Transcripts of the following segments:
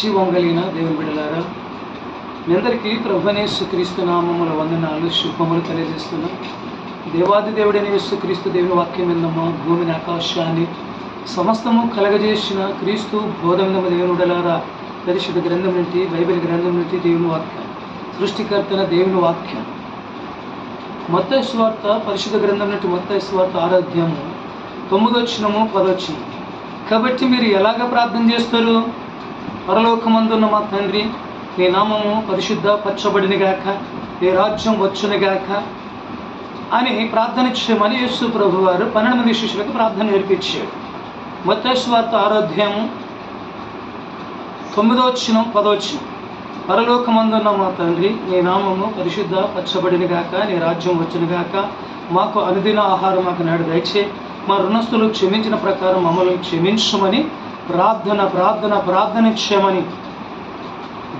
జీవం కలిగిన దేవుని బిడలారా మీ అందరికీ ప్రభునేసు క్రీస్తు నామముల వందనాలు శుభములు తెలియజేస్తున్నాం. దేవాది దేవుడైన యేసుక్రీస్తు దేవుని వాక్యం విందమ్మా భూమిని ఆకాశాన్ని సమస్తము కలగజేసిన క్రీస్తు బోధమిందమ్మ దేవుని బిడలారా పరిశుద్ధ గ్రంథం నుండి బైబిల్ గ్రంథం నుండి దేవుని వాక్యం సృష్టికర్తన దేవుని వాక్యం. మొత్త స్వార్థ పరిశుద్ధ గ్రంథం నుండి మొత్త స్వార్థ ఆరాధ్యము తొమ్మిదొచ్చినము పదొచ్చినము. కాబట్టి మీరు ఎలాగ ప్రార్థన చేస్తారు? పరలోకమందున్న మా తండ్రి నీ నామము పరిశుద్ధ పచ్చబడిన గాక నీ రాజ్యం వచ్చును గాక. అని ప్రార్థన చేయమని యేసు ప్రభు వారు పన్నెండు మంది శిష్యులకు ప్రార్థన నేర్పించాడు. మొత్తేశ్వార్త ఆరోధ్యము తొమ్మిదో వచ్చిన పరలోకమందున్న మా తండ్రి నీ నామము పరిశుద్ధ పచ్చబడిన గాక నీ రాజ్యం వచ్చిన గాక. మాకు అనుదిన ఆహారం మాకు నాడు దయచే. మా రుణస్తులు క్షమించిన ప్రకారం మమ్మల్ని క్షమించమని ప్రార్థన ప్రార్థన ప్రార్థన చేయమని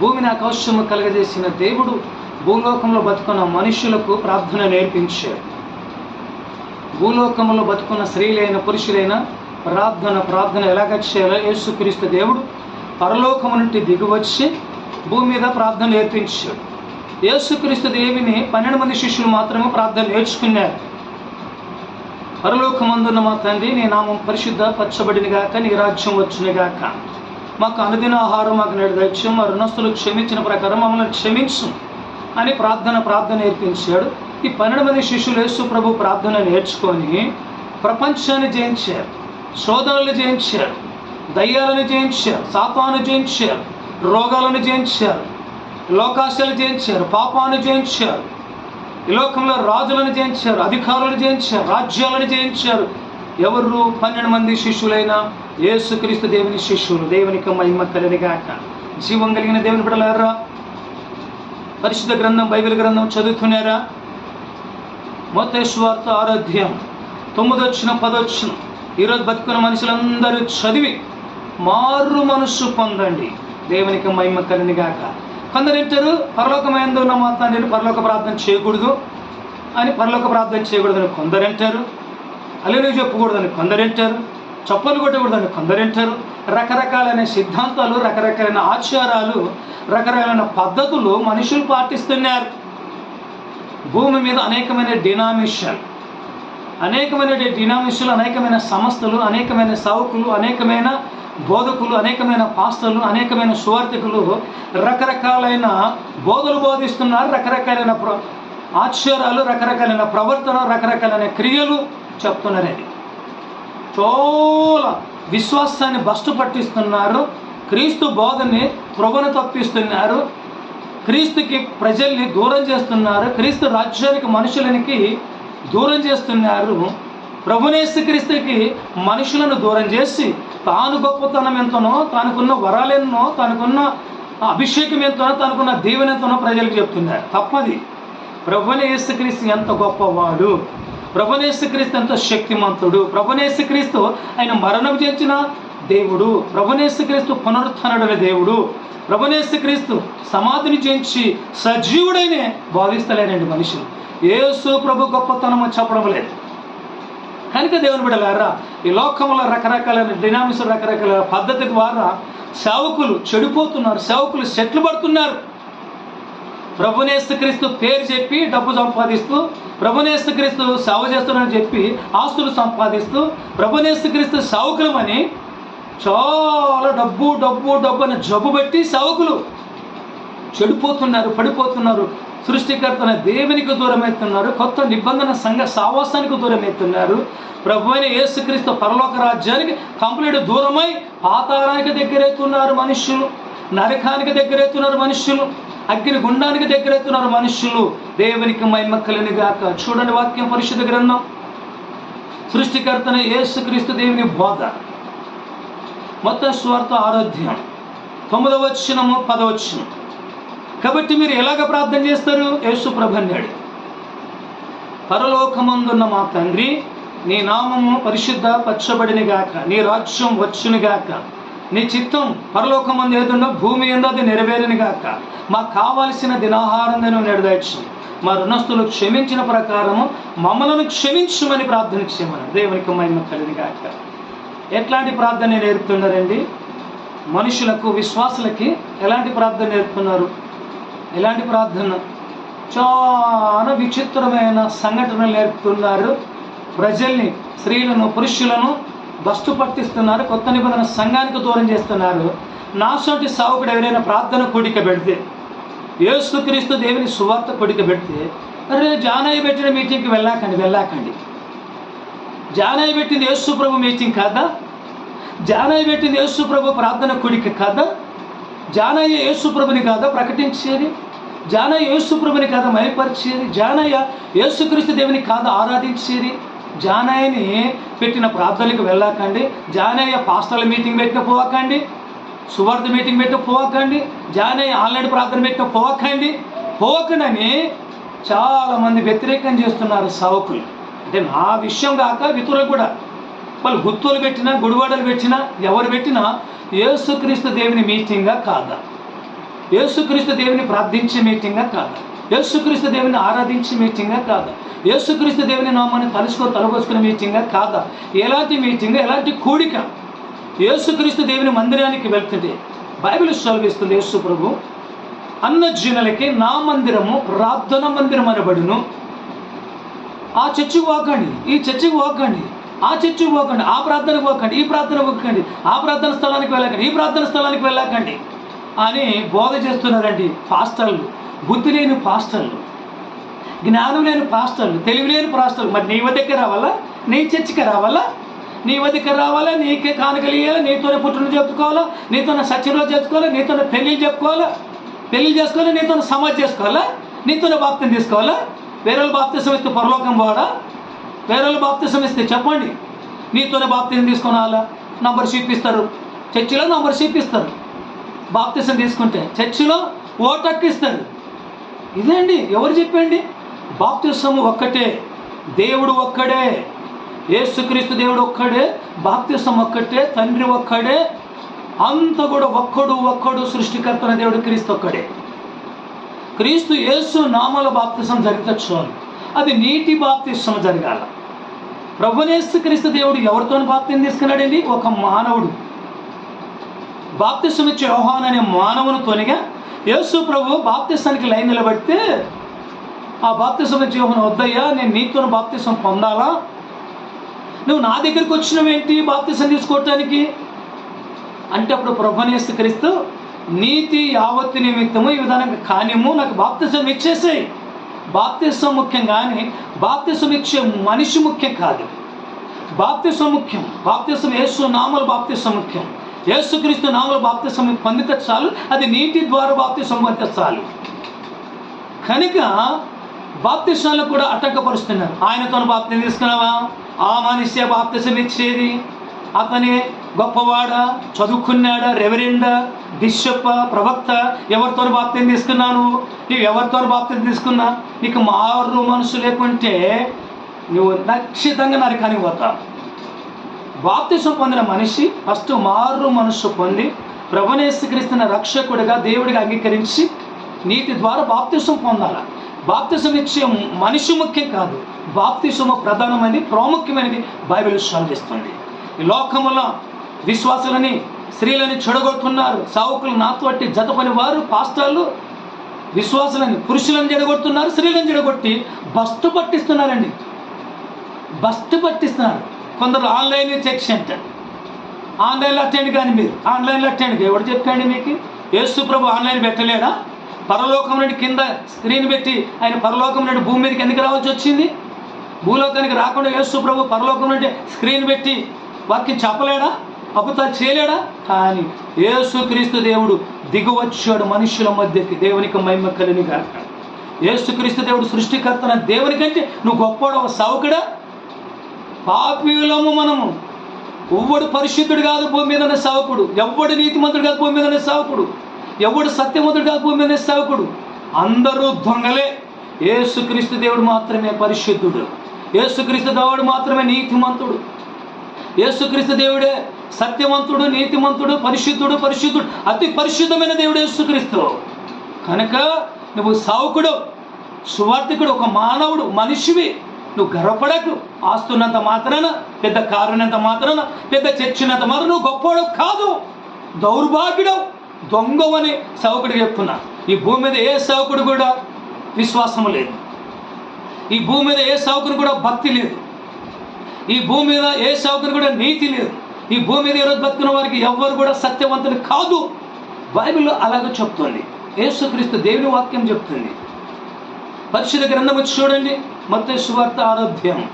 భూమిని ఆకాశము కలగజేసిన దేవుడు భూలోకంలో బతుకున్న మనుషులకు ప్రార్థన నేర్పించాడు. భూలోకంలో బతుకున్న స్త్రీలైన పురుషులైన ప్రార్థన ప్రార్థన ఎలాగ చేయాలో యేసుక్రీస్తు దేవుడు పరలోకము నుండి దిగువచ్చి భూమి మీద ప్రార్థన నేర్పించాడు. యేసుక్రీస్తు దేవిని పన్నెండు మంది శిష్యులు మాత్రమే ప్రార్థన నేర్చుకున్నారు. పరలోకమందున్న మా తండ్రి నీ నామం పరిశుద్ధ పచ్చబడిన గాక నీ రాజ్యం వచ్చిన గాక. మాకు అనుదిన ఆహారం మాకు నేడు దయచేయం మా రుణస్తులు క్షమించిన ప్రకారం మమ్మల్ని క్షమించు అని ప్రార్థన ప్రార్థన నేర్పించాడు. ఈ పన్నెండు మంది శిష్యులు యేసు ప్రభు ప్రార్థన నేర్చుకొని ప్రపంచాన్ని జయించారు శోధనలు జయించారు దయ్యాలను జయించారు సాపాను జయించారు రోగాలను జయించారు లోకాశలు జయించారు పాపాను జయించారు ఈ లోకంలో రాజులను జయించారు అధికారులను జయించారు రాజ్యాలను జయించారు. ఎవరు? పన్నెండు మంది శిష్యులైన యేసుక్రీస్తు దేవుని శిష్యులు. దేవునికి మహిమ కలిగాక జీవం కలిగిన దేవుని బిడలారా పరిశుద్ధ గ్రంథం బైబిల్ గ్రంథం చదువుతున్నారా? మొత్తేశ్వార్త ఆరాధ్యం. తొమ్మిదొచ్చిన పదొచ్చిన. ఈరోజు బతుకున్న మనుషులందరూ చదివి మారు మనస్సు పొందండి. దేవునికి మహిమ కలిగాక కొందరు ఏంటారు పరలోకమైందు ఉన్న మాత్రం నేను పరలోక ప్రార్థన చేయకూడదు అని పరలోక ప్రార్థన చేయకూడదని కొందరు అంటారు అల్లెలు చెప్పకూడదని కొందరు అంటారు చప్పలు కొట్టకూడదని కొందరు అంటారు రకరకాలైన సిద్ధాంతాలు రకరకాలైన ఆచారాలు రకరకాలైన పద్ధతులు మనుషులు పాటిస్తున్నారు. భూమి మీద అనేకమైన డినామిషన్ అనేకమైన డినామిషన్లు అనేకమైన సంస్థలు అనేకమైన సౌకులు అనేకమైన బోధకులు అనేకమైన పాస్టర్లు అనేకమైన సువార్థికులు రకరకాలైన బోధలు బోధిస్తున్నారు రకరకాలైన ప్ర ఆశ్చర్యాలు రకరకాలైన ప్రవర్తన రకరకాలైన క్రియలు చెప్తున్నారని చాలా విశ్వాసాన్ని బస్టు పట్టిస్తున్నారు. క్రీస్తు బోధని త్రువను తప్పిస్తున్నారు. క్రీస్తుకి ప్రజల్ని దూరం చేస్తున్నారు. క్రీస్తు రాజ్యానికి మనుషులనికి దూరం చేస్తున్నారు. ప్రభునేసు క్రీస్తుకి మనుషులను దూరం చేసి తాను గొప్పతనం ఎంతనో తనకున్న వరాలెన్నో తనకున్న అభిషేకం ఎంతనో తనకున్న దీవెన ఎంతనో ప్రజలకు చెప్తున్నారు తప్పది. ప్రభునేసుక్రీస్తు ఎంత గొప్పవాడు. ప్రభునేసుక్రీస్తు ఎంత శక్తిమంతుడు. ప్రభునేసుక్రీస్తు ఆయన మరణం చేసిన దేవుడు. ప్రభునేసుక్రీస్తు పునరుత్థనుడైన దేవుడు. ప్రభునేసుక్రీస్తు సమాధిని చేయించి సజీవుడైన భావిస్తలేనండి మనుషులు ఏసు ప్రభు గొప్పతనము చెప్పడం లేదు. కనుక దేవుని బిడలారా ఈ లోకంలో రకరకాలైన డినామిక్స్ రకరకాల పద్ధతి ద్వారా సేవకులు చెడిపోతున్నారు సేవకులు సెట్లు పడుతున్నారు. ప్రభునేస్తు పేరు చెప్పి డబ్బు సంపాదిస్తూ ప్రభునేస్తు సేవ చేస్తున్నారని చెప్పి ఆస్తులు సంపాదిస్తూ ప్రభునేస్తు క్రీస్తు సేవకులమని చాలా డబ్బు డబ్బు డబ్బు అని జబ్బు పెట్టి సేవకులు చెడిపోతున్నారు పడిపోతున్నారు. సృష్టికర్తన దేవునికి దూరమవుతున్నారు కొత్త నిబంధన సంఘ సావాసానికి దూరమవుతున్నారు ప్రభు అయిన యేసుక్రీస్తు పరలోక రాజ్యానికి కంప్లీట్ దూరమై పాతారానికి దగ్గరవుతున్నారు మనుషులు నరకానికి దగ్గరవుతున్నారు మనుషులు అగ్ని గుండానికి దగ్గరవుతున్నారు మనుషులు. దేవునికి మహిమ గాక. చూడండి వాక్యం పరిశుద్ధ గ్రంథం. సృష్టికర్తన యేసుక్రీస్తు దేవుని బోధ. మొత్తం స్వార్థ ఆరోగ్యం తొమ్మిదవ వచ్చినము కాబట్టి మీరు ఎలాగ ప్రార్థన చేస్తారు? యేసు ప్రభు అన్నాడు పరలోకమందున్న మా తండ్రి నీ నామము పరిశుద్ధ పచ్చబడిని గాక నీ రాజ్యం వచ్చును గాక నీ చిత్తం పరలోకమందు ఏదుందో భూమి ఎందు అది నెరవేరని గాక మాకు కావాల్సిన దినాహారం నేను నెరవేర్చు. మా రుణస్తులు క్షమించిన ప్రకారము మమ్మలను క్షమించమని ప్రార్థన చేయమని. దేవునికి మహిమ కలిగి గాక. ఎట్లాంటి ప్రార్థన నేర్పుతున్నారండి? మనుషులకు విశ్వాసులకి ఎలాంటి ప్రార్థన నేర్పుతున్నారు? ఎలాంటి ప్రార్థన చాలా విచిత్రమైన సంఘటనలు నేర్పుతున్నారు. ప్రజల్ని స్త్రీలను పురుషులను బస్తు పట్టిస్తున్నారు కొత్త నిబంధన సంఘానికి దూరం చేస్తున్నారు. నాసోటి సావుకుడు ఎవరైనా ప్రార్థన కూడిక పెడితే యేసుక్రీస్తు దేవుని సువార్త కొడిక పెడితే అరే జానయ్య పెట్టిన మీటింగ్కి వెళ్ళాకండి వెళ్ళాకండి. జానయ్య పెట్టింది యేసు ప్రభు మీటింగ్ కాదా? జానయ్య పెట్టింది యేసు ప్రభు ప్రార్థన కొడిక కాదా? జానయ్య యేసుప్రభుని కాదా ప్రకటించేది? జానయ్య యేసుప్రభుని కాదా మయపరిచేది? జానయ్య యేసుక్రీస్తు దేవుని కాదా ఆరాధించేది? జానయ్యని పెట్టిన ప్రార్థనలకు వెళ్ళకండి. జానయ్య పాస్టర్ల మీటింగ్ పెట్టిన పోవకండి సువార్త మీటింగ్ పెట్టిన పోవకండి జానయ్య ఆన్లైన్ ప్రార్థన పెట్టిన పోవకండి పోకనని చాలామంది వ్యతిరేకం చేస్తున్నారు సవకులు అంటే నా విషయం కాక ఇతరులు కూడా వాళ్ళు గుత్తులు పెట్టినా గుడివాడలు పెట్టినా ఎవరు పెట్టినా యేసుక్రీస్తు దేవుని మీటింగా కాదా? యేసుక్రీస్తు దేవుని ప్రార్థించే మీటింగా కాదా? యేసుక్రీస్తు దేవుని ఆరాధించే మీటింగా కాదా? యేసుక్రీస్తు దేవుని నామాన్ని తలుచుకొని తలబోసుకునే మీటింగా కాదా? ఎలాంటి మీటింగ్ ఎలాంటి కూడిక? యేసుక్రీస్తు దేవుని మందిరానికి వెళ్తుంటే బైబిల్ సెలవిస్తుంది యేసు ప్రభు అన్నజనులకి నా మందిరము ప్రార్థన మందిరం అనబడును ఆ చర్చికి పోకండి ఈ చర్చికి పోకండి ఆ చర్చి పోకండి ఆ ప్రార్థనకు పోకండి ఈ ప్రార్థన పోకండి ఆ ప్రార్థన స్థలానికి వెళ్ళకండి ఈ ప్రార్థన స్థలానికి వెళ్ళకండి అని బోధ చేస్తున్నారండి పాస్టర్లు. బుద్ధి లేని పాస్టర్లు జ్ఞానం లేని పాస్టర్లు తెలివి లేని పాస్టర్లు. మరి నీ వద్దకే రావాలా? నీ చర్చికి రావాలా? నీ వద్దకు రావాలా? నీకే కానుకలు నీతోనే పుట్టిన చెప్పుకోవాలా నీతోనే సత్యంలో చెప్పుకోవాలా నీతోనే పెళ్ళి చెప్పుకోవాలా పెళ్ళి చేసుకోవాలా నీతోనే సమాజ్ చేసుకోవాలా? నీతోనే బాప్తం తీసుకోవాలా? వేరే వాళ్ళు బాప్తిసం ఇస్తే పరలోకం పోవాలా వేరే బాప్తిసం ఇస్తే చెప్పండి. నీతోనే బాప్తిసం తీసుకోవాలా నంబర్ చూపిస్తారు ఇస్తారు. చర్చిలో నంబర్ చూపిస్తారు ఇస్తారు. బాప్తిసం తీసుకుంటే చర్చిలో ఓటక్కు ఇస్తారు. ఇదేండి? ఎవరు చెప్పండి? బాప్తిసం ఒక్కటే. దేవుడు ఒక్కడే. యేసుక్రీస్తు దేవుడు ఒక్కడే. బాప్తిసం ఒక్కటే. తండ్రి ఒక్కడే. అంత కూడా ఒక్కడు ఒక్కడు సృష్టికర్తన దేవుడు క్రీస్తు ఒక్కడే. క్రీస్తు యేసు నామల బాప్తిసం జరిగితే చాలు. అది నీటి బాప్తిష్టం జరగాల. ప్రభునేస్తు క్రీస్తు దేవుడు ఎవరితో బాప్తిని తీసుకున్నాడండి? ఒక మానవుడు. బాప్తిసం ఇచ్చే యోహాన్ అనే మానవుని తొనిగా యేసు ప్రభు బాప్తిష్టానికి లైన్ నిలబడితే ఆ బాప్తిసం ఇచ్చే యోహాను వద్దయ్యా నేను నీతో బాప్తిసం పొందాలా? నువ్వు నా దగ్గరికి వచ్చినవేంటి బాప్తిసం తీసుకోవటానికి? అంటే అప్పుడు ప్రభునేస్తు క్రీస్తు నీతి యావత్తు నిమిత్తము ఈ విధానంగా కానిము నాకు బాప్తిసం ఇచ్చేసేయి. బాప్తిసం ముఖ్యం కానీ బాప్తిసం ఇచ్చే మనిషి ముఖ్యం కాదు. బాప్తిసం ముఖ్యం. బాప్తిసం యేసు నామల బాప్తిసం ముఖ్యం. యేసుక్రీస్తు నామల బాప్తిసం పొందితే చాలు అది నీటి ద్వారా బాప్తిసం పొందితే చాలు. కనుక బాప్తిసాలను కూడా అటంకపరుస్తున్నారు. ఆయనతో బాప్తిని తీసుకున్నావా? ఆ మనిషే బాప్తిసం ఇచ్చేది. అతనే గొప్పవాడా చదువుకున్నాడా రెవరెండా బిషప్ ప్రవక్త. ఎవరితో బాప్తిని తీసుకున్నాను? నీవు ఎవరితో బాప్తిని తీసుకున్నా? నీకు మారు మనసు లేకుంటే నువ్వు ఖచ్చితంగా నరకానికి పోతావు బాప్తిసం పొందిన మనిషి ఫస్ట్ మారు మనసు పొంది ప్రభునేసుక్రీస్తున్న రక్షకుడిగా దేవుడిగా అంగీకరించి నీతి ద్వారా బాప్తిసం పొందాల. బాప్తిసం ఇచ్చే మనిషి ముఖ్యం కాదు. బాప్తిసము ప్రధానమైనది ప్రాముఖ్యమైనది బైబిల్ సాధిస్తుంది ఈ లోకములో విశ్వాసులని స్త్రీలని చెడగొడుతున్నారు. సావుకులు నాతోటి జతపని వారు పాస్టర్లు విశ్వాసులని పురుషులను చెడగొడుతున్నారు స్త్రీలను చెడగొట్టి బస్టు పట్టిస్తున్నారండి. బస్టు పట్టిస్తున్నారు. కొందరు ఆన్లైన్ చెక్ అంటారు ఆన్లైన్లో అట్టండి కానీ మీరు. ఆన్లైన్లో అట్టండి ఎవరు చెప్పండి మీకు? యేసు ప్రభు ఆన్లైన్ పెట్టలేదా పరలోకం నుండి కింద స్క్రీన్ పెట్టి ఆయన పరలోకం నుండి భూమి మీదకి ఎందుకు రావాల్సి వచ్చింది? భూలోకానికి రాకుండా యేసు ప్రభు పరలోకం నుండి స్క్రీన్ పెట్టి వాక్యం చెప్పలేడా? అబద్ధాలు చేయలేడా? కానీ ఏసుక్రీస్తు దేవుడు దిగువచ్చాడు మనుషుల మధ్యకి దేవునికి మహిమ కలిని కాక యేసుక్రీస్తు దేవుడు సృష్టికర్తన దేవునికంటే నువ్వు గొప్పడవ సావుకుడా? పాపీలము మనము. ఎవ్వడు పరిశుద్ధుడు కాదు భూమి మీదనే సావకుడు. ఎవ్వడు నీతిమంతుడు కాదు భూమి మీదనే సావకుడు. ఎవడు సత్యమంతుడు కాదు భూమి మీదనే సావకుడు. అందరూ దొంగలే. యేసుక్రీస్తు దేవుడు మాత్రమే పరిశుద్ధుడు. యేసుక్రీస్తు దేవుడు మాత్రమే నీతిమంతుడు. యేసుక్రీస్తు దేవుడే సత్యవంతుడు నీతిమంతుడు పరిశుద్ధుడు పరిశుద్ధుడు అతి పరిశుద్ధమైన దేవుడు యేసుక్రీస్తు. కనుక నువ్వు సావుకుడు సువార్థికుడు ఒక మానవుడు మనిషివి నువ్వు గర్వపడకు. ఆస్తున్నంత మాత్రాన పెద్ద కారునంత మాత్రాన పెద్ద చర్చినంత మాత్రం నువ్వు గొప్పవాడు కాదు. దౌర్భాగ్యుడవు దొంగవని సేవకుడికి చెప్తున్నా. ఈ భూమి మీద ఏ సేవకుడు కూడా విశ్వాసం లేదు. ఈ భూమి మీద ఏ సేవకుని కూడా భక్తి లేదు. ఈ భూమి మీద ఏ సేవకుని కూడా నీతి లేదు. ఈ భూమి మీద ఈరోజు బతుకున్న వారికి ఎవ్వరు కూడా సత్యవంతులు కాదు. బైబిల్లో అలాగే చెప్తుంది. యేసుక్రీస్తు దేవుని వాక్యం చెప్తుంది. పరిశుద్ధ గ్రంథం వచ్చి చూడండి. మత సువార్త ఆరోగ్యం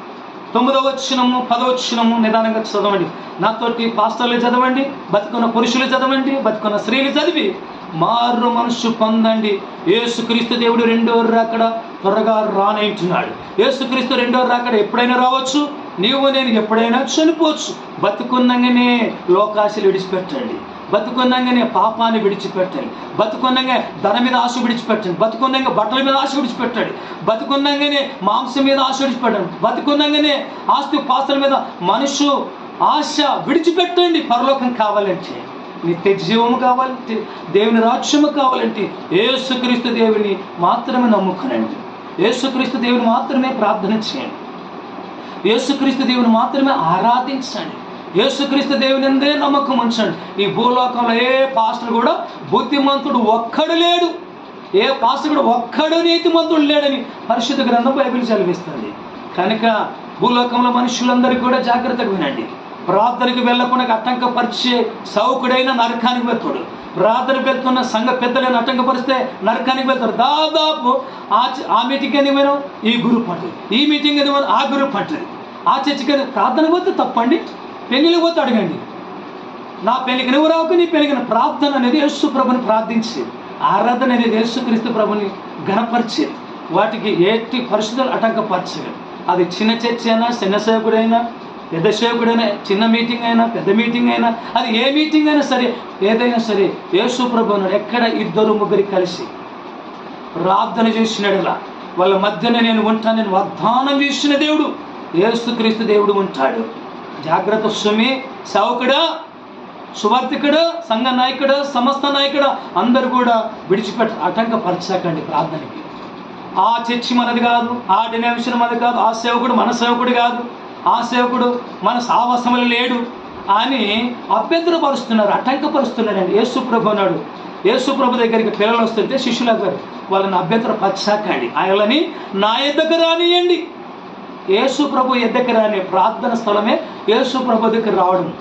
తొమ్మిదవ వచ్చినము పదవచ్చినము నిదానంగా చదవండి. నాతోటి పాస్టర్లు చదవండి బతుకున్న పురుషులు చదవండి బతుకున్న స్త్రీలు చదివి మారు మనసు పొందండి. ఏసుక్రీస్తు దేవుడు రెండో రాకడ త్వరగా రానంటున్నాడు ఏసుక్రీస్తు రెండో రాకడ ఎప్పుడైనా రావచ్చు? నీవు నేను ఎప్పుడైనా చనిపోవచ్చు. బతుకున్నంగానే లోకాశలు విడిచిపెట్టండి. బతుకున్నంగానే పాపాన్ని విడిచిపెట్టండి. బతుకున్నంగా ధన మీద ఆశ విడిచిపెట్టండి. బతుకున్నంగా బట్టల మీద ఆశ విడిచిపెట్టండి. బతుకున్నంగానే మాంసం మీద ఆశ విడిచిపెట్టండి. బతుకున్నంగానే ఆస్తి పాస్తుల మీద మనుషు ఆశ విడిచిపెట్టండి. పరలోకం కావాలంటే. నిత్య జీవము కావాలంటే దేవుని రాజ్యము కావాలంటే ఏసుక్రీస్తు దేవుని మాత్రమే నమ్ముకునండి. ఏసుక్రీస్తు దేవుని మాత్రమే ప్రార్థన చేయండి. ఏసుక్రీస్తు దేవుని మాత్రమే ఆరాధించండి. యేసుక్రీస్తు దేవుని ఎందే నమ్మకం ఉంచండి. ఈ భూలోకంలో ఏ పాస్టర్ కూడా బుద్ధిమంతుడు ఒక్కడు లేడు. ఏ పాస్టర్ కూడా ఒక్కడు నీతిమంతుడు లేడని పరిశుద్ధ గ్రంథం బైబిల్ చదివిస్తుంది. కనుక భూలోకంలో మనుషులందరికీ కూడా జాగ్రత్తగా వినండి. ప్రార్థనకు వెళ్ళకుండా ఆటంకపరిచే సౌకుడైన నరకానికి వెళ్తాడు. ప్రార్థన పెడుతున్న సంఘ పెద్దలను ఆటంకపరిస్తే నరకానికి వెళ్తారు దాదాపు ఆ ఆ మీటింగ్ అని పోయినాం ఈ గురువు అంటది ఈ మీటింగ్ అని ఆ గురువు పట్టలేదు ఆ చర్చికి ప్రార్థన పోతే తప్పండి. పెళ్ళిళ్ళు పోతే అడగండి. నా పెళ్ళికి నువ్వు రావుకు నీ పెళ్ళికి ప్రార్థన అనేది యేసు ప్రభుని ప్రార్థించేది ఆరాధన అనేది యేసుక్రీస్తు ప్రభుని ఘనపరిచే. వాటికి ఏటి పరిస్థితులు ఆటంకపరచలేదు అది చిన్న చర్చ అయినా చిన్న సేవకుడైనా పెద్ద సేవకుడైనా చిన్న మీటింగ్ అయినా పెద్ద మీటింగ్ అయినా అది ఏ మీటింగ్ అయినా సరే ఏదైనా సరే యేసు ప్రభు ఎక్కడ ఇద్దరు ముగ్గురి కలిసి ప్రార్థన చేసినడలా వాళ్ళ మధ్యన నేను ఉంటాను నేను వాగ్దానం చేసిన దేవుడు ఏసుక్రీస్తు దేవుడు ఉంటాడు. జాగ్రత్త స్వామి సేవకుడా సువార్థికుడు సంఘ నాయకుడు సమస్త నాయకుడు అందరు కూడా విడిచిపెట్ట ఆటంకపరచకండి ప్రార్థనకి. ఆ చర్చి మనది కాదు ఆ డినామిషన్ మనది కాదు ఆ సేవకుడు మన సేవకుడు కాదు ఆ సేవకుడు మన సావసములు లేడు అని అభ్యంతరపరుస్తున్నారు ఆటంకపరుస్తున్నారండి యేసుప్రభు అన్నాడు. యేసుప్రభు దగ్గరికి పిల్లలు వస్తుంటే శిష్యుల గారు వాళ్ళని అభ్యంతరపరచాకండి. ఆయనని నా ఎద్దకు రానియండి. యేసుప్రభు ఎద్దకు రాని ప్రార్థన స్థలమే యేసుప్రభు దగ్గర రావడం.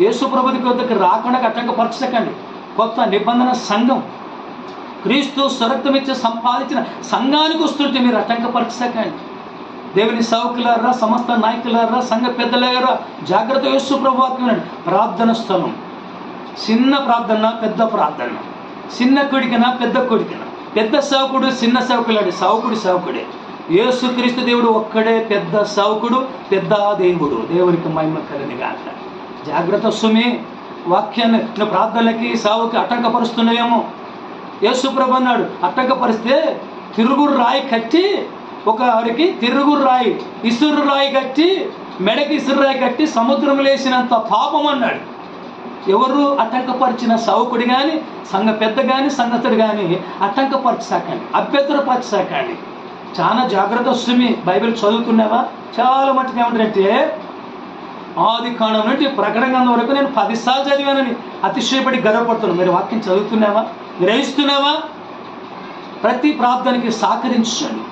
యేసుప్రభు దగ్గర రాకుండా ఆటంకపరచకండి కొత్త నిబంధన సంఘం. క్రీస్తు స్వరక్తమిచ్చి సంపాదించిన సంఘానికి వస్తుంటే మీరు ఆటంకపరచకండి దేవుని సౌకులారా సమస్త నాయకులారా సంఘ పెద్దలారా జాగ్రత్త యేసు ప్రభు ప్రార్థన స్థలం. చిన్న ప్రార్థన పెద్ద ప్రార్థన. చిన్న కొడికిన పెద్ద కొడికిన. పెద్ద సేవకుడు చిన్న సేవకులాడు. సావుకుడు సేవకుడే. యేసుక్రీస్తు దేవుడు ఒక్కడే పెద్ద సేవకుడు పెద్ద దేవుడు. దేవునికి మహిమ కలిగి కాక జాగ్రత్త సుమి వాక్యాన్ని నువ్వు ప్రార్థనలకి సావుకి అటంకపరుస్తున్నాయేమో యేసుప్రభు అన్నాడు అటంకపరిస్తే తిరుగురు రాయి కట్టి ఒక ఆవిడకి తిరుగురు రాయి ఇసురు రాయి కట్టి మెడకి ఇసురు రాయి కట్టి సముద్రం లేసినంత పాపం అన్నాడు. ఎవరు అటంకపరిచిన సౌకుడు కానీ సంఘ పెద్ద కానీ సంగతుడు కానీ అటంకపరచసాకండి అభ్యంతరపరచసాకండి చాలా జాగ్రత్త వస్తుంది బైబిల్ చదువుతున్నావా చాలా మట్టుకు ఏమంటారంటే ఆది కాండం నుండి ప్రకటన వరకు నేను పదిసార్లు చదివానని అతిశయపడి గర్వపడుతున్నాను. మీరు వాక్యం చదువుతున్నావా? గ్రహిస్తున్నావా? ప్రతి ప్రార్థనకి సహకరించండి.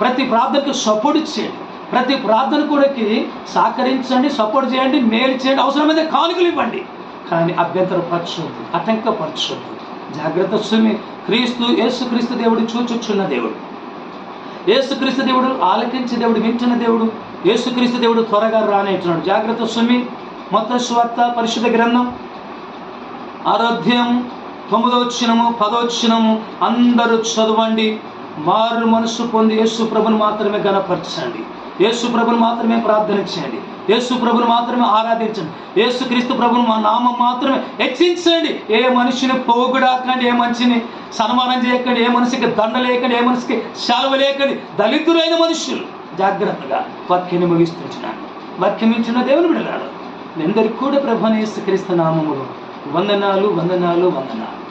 ప్రతి ప్రార్థనకి సపోర్ట్ చేయండి ప్రతి ప్రార్థన కూడాకి సహకరించండి సపోర్ట్ చేయండి మేలు చేయండి అవసరమైతే కానుకలు ఇవ్వండి. కానీ అభ్యంతరపరచొద్దు ఆటంకపరచొద్దు. జాగ్రత్త స్వామి క్రీస్తు యేసుక్రీస్తు దేవుడు చూచుచున్న దేవుడు. యేసుక్రీస్తు దేవుడు ఆలకించే దేవుడు వింటున్న దేవుడు. యేసుక్రీస్తు దేవుడు త్వరగా రానేంటున్నాడు జాగ్రత్త స్వామి మొత్తం స్వార్థ పరిశుద్ధ గ్రంథం. ఆరోగ్యం తొమ్మిదోచ్చినము పదోచ్చినము అందరూ చదవండి. మారు మనసు పొంది యేసు ప్రభుని మాత్రమే గణపరచండి. యేసు ప్రభుని మాత్రమే ప్రార్థన చేయండి. యేసు ప్రభుని మాత్రమే ఆరాధించండి. యేసు క్రీస్తు ప్రభుని మా నామం మాత్రమే హెచ్చించండి. ఏ మనిషిని పోగుడాకండి ఏ మనిషిని సన్మానం చేయకండి ఏ మనిషికి దండ లేకండి ఏ మనిషికి శాలువ లేకండి. దళితులైన మనుషులు జాగ్రత్తగా వాక్యాన్ని ముగిస్తున్నాను. వాక్యం ఇచ్చిన దేవుని బిడలాడు ఎందరికి కూడా ప్రభుని యేసు క్రీస్తు నామములు. వందనాలు వందనాలు వందనాలు.